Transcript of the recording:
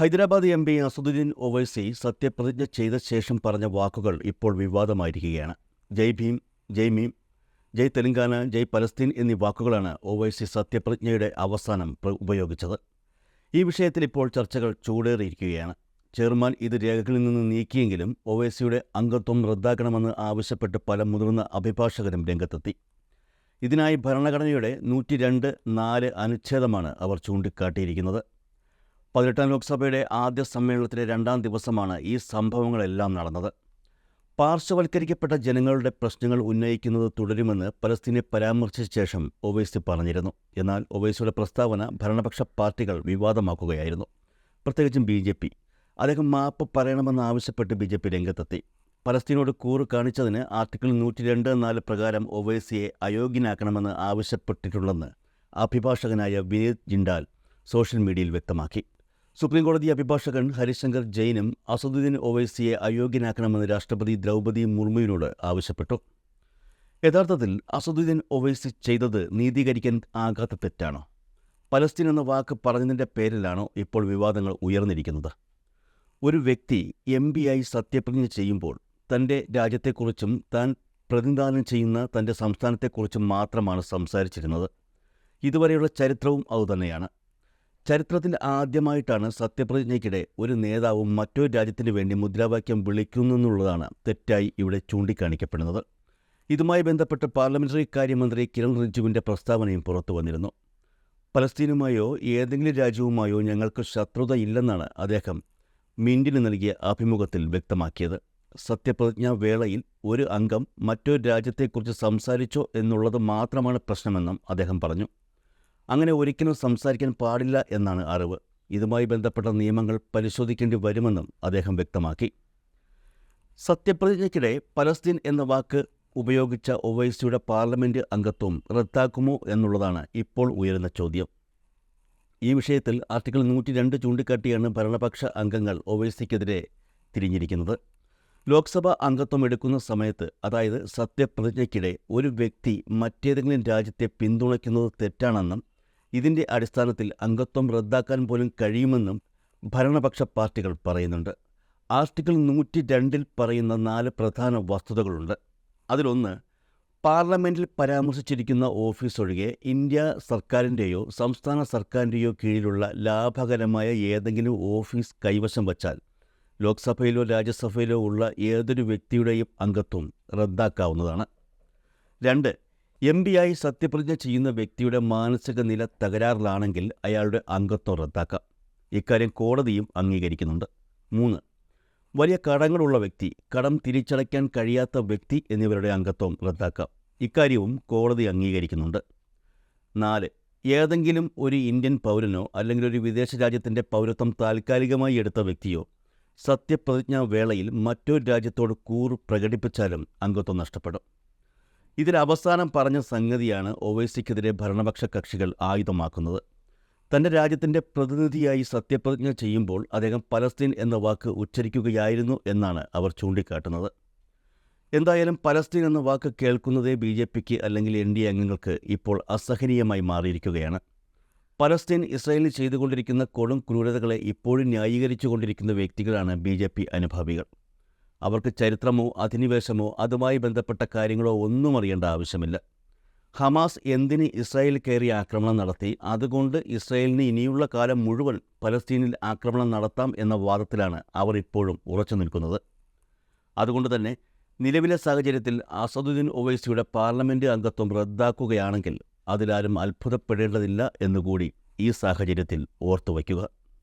Hyderabad M P Asaduddin Owaisi സത്യപ്രതിജ്ഞ ചെയ്ത ശേഷം പറഞ്ഞ വാക്കുകൾ ഇപ്പോൾ വിവാദമായിരിക്കുകയാണ്. ജയ് ഭീം ജയ് മീം ജയ് തെലങ്കാന ജയ് പലസ്തീൻ എന്നീ വാക്കുകളാണ് ഒവൈസി സത്യപ്രതിജ്ഞയുടെ അവസാനം ഉപയോഗിച്ചത്. ഈ വിഷയത്തിൽ ഇപ്പോൾ ചർച്ചകൾ ചൂടേറിയിരിക്കുകയാണ്. ചെയർമാൻ ഇത് രേഖകളിൽ നിന്ന് നീക്കിയെങ്കിലും ഒവൈസിയുടെ അംഗത്വം റദ്ദാക്കണമെന്ന് ആവശ്യപ്പെട്ട് പല മുതിർന്ന അഭിഭാഷകരും രംഗത്തെത്തി. ഇതിനായി ഭരണഘടനയുടെ നൂറ്റി രണ്ട് നാല് അനുച്ഛേദമാണ് അവർ ചൂണ്ടിക്കാട്ടിയിരിക്കുന്നത്. പതിനെട്ടാം ലോക്സഭയുടെ ആദ്യ സമ്മേളനത്തിലെ രണ്ടാം ദിവസമാണ് ഈ സംഭവങ്ങളെല്ലാം നടന്നത്. പാർശ്വവൽക്കരിക്കപ്പെട്ട ജനങ്ങളുടെ പ്രശ്നങ്ങൾ ഉന്നയിക്കുന്നത് തുടരുമെന്ന് പലസ്തീനെ പരാമർശിച്ച ശേഷം ഒവൈസി പറഞ്ഞിരുന്നു. എന്നാൽ ഒവൈസിയുടെ പ്രസ്താവന ഭരണപക്ഷ പാർട്ടികൾ വിവാദമാക്കുകയായിരുന്നു. പ്രത്യേകിച്ചും ബി ജെ പി. അദ്ദേഹം മാപ്പ് പറയണമെന്നാവശ്യപ്പെട്ട് ബി ജെ പി രംഗത്തെത്തി. പലസ്തീനോട് കൂറ് കാണിച്ചതിന് ആർട്ടിക്കിൾ നൂറ്റി രണ്ട് നാല് പ്രകാരം ഒവൈസിയെ അയോഗ്യനാക്കണമെന്ന് ആവശ്യപ്പെട്ടിട്ടുണ്ടെന്ന് അഭിഭാഷകനായ വിനീത് ജിണ്ടാൽ സോഷ്യൽ മീഡിയയിൽ വ്യക്തമാക്കി. സുപ്രീംകോടതി അഭിഭാഷകൻ ഹരിശങ്കർ ജെയിനും അസദുദ്ദീൻ ഒവൈസിയെ അയോഗ്യനാക്കണമെന്ന് രാഷ്ട്രപതി ദ്രൗപദി മുർമുവിനോട് ആവശ്യപ്പെട്ടു. യഥാർത്ഥത്തിൽ അസദുദ്ദീൻ ഒവൈസി ചെയ്തത് നീതീകരിക്കാൻ ആകാത്ത തെറ്റാണോ. പലസ്തീൻ എന്ന വാക്ക് പറഞ്ഞതിന്റെ പേരിലാണോ ഇപ്പോൾ വിവാദങ്ങൾ ഉയർന്നിരിക്കുന്നത്. ഒരു വ്യക്തി എം ആയി സത്യപ്രതിജ്ഞ ചെയ്യുമ്പോൾ തന്റെ രാജ്യത്തെക്കുറിച്ചും താൻ പ്രതിനിധാനം ചെയ്യുന്ന തന്റെ സംസ്ഥാനത്തെക്കുറിച്ചും മാത്രമാണ് സംസാരിച്ചിരുന്നത്. ഇതുവരെയുള്ള ചരിത്രവും അതുതന്നെയാണ്. ചരിത്രത്തിൽ ആദ്യമായിട്ടാണ് സത്യപ്രതിജ്ഞയ്ക്കിടെ ഒരു നേതാവും മറ്റൊരു രാജ്യത്തിന് വേണ്ടി മുദ്രാവാക്യം വിളിക്കുന്നെന്നുള്ളതാണ് തെറ്റായി ഇവിടെ ചൂണ്ടിക്കാണിക്കപ്പെടുന്നത്. ഇതുമായി ബന്ധപ്പെട്ട് പാർലമെന്ററി കാര്യമന്ത്രി കിരൺ റിജിജുവിന്റെ പ്രസ്താവനയും പുറത്തു വന്നിരുന്നു. പലസ്തീനുമായോ ഏതെങ്കിലും രാജ്യവുമായോ ഞങ്ങൾക്ക് ശത്രുതയില്ലെന്നാണ് അദ്ദേഹം മിൻഡിന് നൽകിയ അഭിമുഖത്തിൽ വ്യക്തമാക്കിയത്. സത്യപ്രതിജ്ഞാ വേളയിൽ ഒരു അംഗം മറ്റൊരു രാജ്യത്തെക്കുറിച്ച് സംസാരിച്ചോ എന്നുള്ളത് മാത്രമാണ് പ്രശ്നമെന്നും അദ്ദേഹം പറഞ്ഞു. അങ്ങനെ ഒരിക്കലും സംസാരിക്കാൻ പാടില്ല എന്നാണ് അറിവ്. ഇതുമായി ബന്ധപ്പെട്ട നിയമങ്ങൾ പരിശോധിക്കേണ്ടി വരുമെന്നും അദ്ദേഹം വ്യക്തമാക്കി. സത്യപ്രതിജ്ഞയ്ക്കിടെ പലസ്തീൻ എന്ന വാക്ക് ഉപയോഗിച്ച ഒവൈസിയുടെ പാർലമെന്റ് അംഗത്വം റദ്ദാക്കുമോ എന്നുള്ളതാണ് ഇപ്പോൾ ഉയരുന്ന ചോദ്യം. ഈ വിഷയത്തിൽ ആർട്ടിക്കിൾ നൂറ്റി രണ്ട് ചൂണ്ടിക്കാട്ടിയാണ് ഭരണപക്ഷ അംഗങ്ങൾ ഒവൈസിക്കെതിരെ തിരിഞ്ഞിരിക്കുന്നത്. ലോക്സഭ അംഗത്വം എടുക്കുന്ന സമയത്ത് അതായത് സത്യപ്രതിജ്ഞയ്ക്കിടെ ഒരു വ്യക്തി മറ്റേതെങ്കിലും രാജ്യത്തെ പിന്തുണയ്ക്കുന്നത് തെറ്റാണെന്നും ഇതിന്റെ അടിസ്ഥാനത്തിൽ അംഗത്വം റദ്ദാക്കാൻ പോലും കഴിയുമെന്നും ഭരണപക്ഷ പാർട്ടികൾ പറയുന്നുണ്ട്. ആർട്ടിക്കിൾ നൂറ്റി രണ്ടിൽ പറയുന്ന നാല് പ്രധാന വസ്തുതകളുണ്ട്. അതിലൊന്ന് പാർലമെന്റിൽ പരാമർശിച്ചിരിക്കുന്ന ഓഫീസ് ഒഴികെ ഇന്ത്യ സർക്കാരിന്റെയോ സംസ്ഥാന സർക്കാരിന്റെയോ കീഴിലുള്ള ലാഭകരമായ ഏതെങ്കിലും ഓഫീസ് കൈവശം വച്ചാൽ ലോക്സഭയിലോ രാജ്യസഭയിലോ ഉള്ള ഏതൊരു വ്യക്തിയുടെയും അംഗത്വം റദ്ദാക്കാവുന്നതാണ്. രണ്ട് എം ആയി സത്യപ്രതിജ്ഞ ചെയ്യുന്ന വ്യക്തിയുടെ മാനസിക നില തകരാറിലാണെങ്കിൽ അയാളുടെ അംഗത്വം റദ്ദാക്കാം. ഇക്കാര്യം കോടതിയും അംഗീകരിക്കുന്നുണ്ട്. മൂന്ന് വലിയ കടങ്ങളുള്ള വ്യക്തി കടം തിരിച്ചടയ്ക്കാൻ കഴിയാത്ത വ്യക്തി എന്നിവരുടെ അംഗത്വം റദ്ദാക്കാം. ഇക്കാര്യവും കോടതി അംഗീകരിക്കുന്നുണ്ട്. നാല് ഏതെങ്കിലും ഒരു ഇന്ത്യൻ പൗരനോ അല്ലെങ്കിൽ ഒരു വിദേശ രാജ്യത്തിന്റെ പൗരത്വം താൽക്കാലികമായി എടുത്ത വ്യക്തിയോ സത്യപ്രതിജ്ഞാ വേളയിൽ മറ്റൊരു രാജ്യത്തോട് കൂറ് പ്രകടിപ്പിച്ചാലും അംഗത്വം നഷ്ടപ്പെടും. ഇതിൽ അവസാനം പറഞ്ഞ സംഗതിയാണ് ഒവൈസിക്കെതിരെ ഭരണപക്ഷ കക്ഷികൾ ആയുധമാക്കുന്നത്. തന്റെ രാജ്യത്തിന്റെ പ്രതിനിധിയായി സത്യപ്രതിജ്ഞ ചെയ്യുമ്പോൾ അദ്ദേഹം പലസ്തീൻ എന്ന വാക്ക് ഉച്ചരിക്കുകയായിരുന്നു എന്നാണ് അവർ ചൂണ്ടിക്കാട്ടുന്നത്. എന്തായാലും പലസ്തീൻ എന്ന വാക്ക് കേൾക്കുന്നതേ ബി ജെ പിക്ക് അല്ലെങ്കിൽ എൻ ഡി എ അംഗങ്ങൾക്ക് ഇപ്പോൾ അസഹനീയമായി മാറിയിരിക്കുകയാണ്. പലസ്തീൻ ഇസ്രായേലിൽ ചെയ്തുകൊണ്ടിരിക്കുന്ന കൊടും ക്രൂരതകളെ ഇപ്പോഴും ന്യായീകരിച്ചുകൊണ്ടിരിക്കുന്ന വ്യക്തികളാണ് ബി ജെ പി അനുഭാവികൾ. അവർക്ക് ചരിത്രമോ അധിനിവേശമോ അതുമായി ബന്ധപ്പെട്ട കാര്യങ്ങളോ ഒന്നും അറിയേണ്ട ആവശ്യമില്ല. ഹമാസ് എന്തിന് ഇസ്രായേൽ കയറി ആക്രമണം നടത്തി അതുകൊണ്ട് ഇസ്രായേലിന് ഇനിയുള്ള കാലം മുഴുവൻ പലസ്തീനിൽ ആക്രമണം നടത്താം എന്ന വാദത്തിലാണ് അവർ ഇപ്പോഴും ഉറച്ചു നിൽക്കുന്നത്. അതുകൊണ്ട് തന്നെ നിലവിലെ സാഹചര്യത്തിൽ അസദുദ്ദീൻ ഒവൈസിയുടെ പാർലമെന്റ് അംഗത്വം റദ്ദാക്കുകയാണെങ്കിൽ അതിലാരും അത്ഭുതപ്പെടേണ്ടതില്ല എന്നുകൂടി ഈ സാഹചര്യത്തിൽ ഓർത്തുവയ്ക്കുക.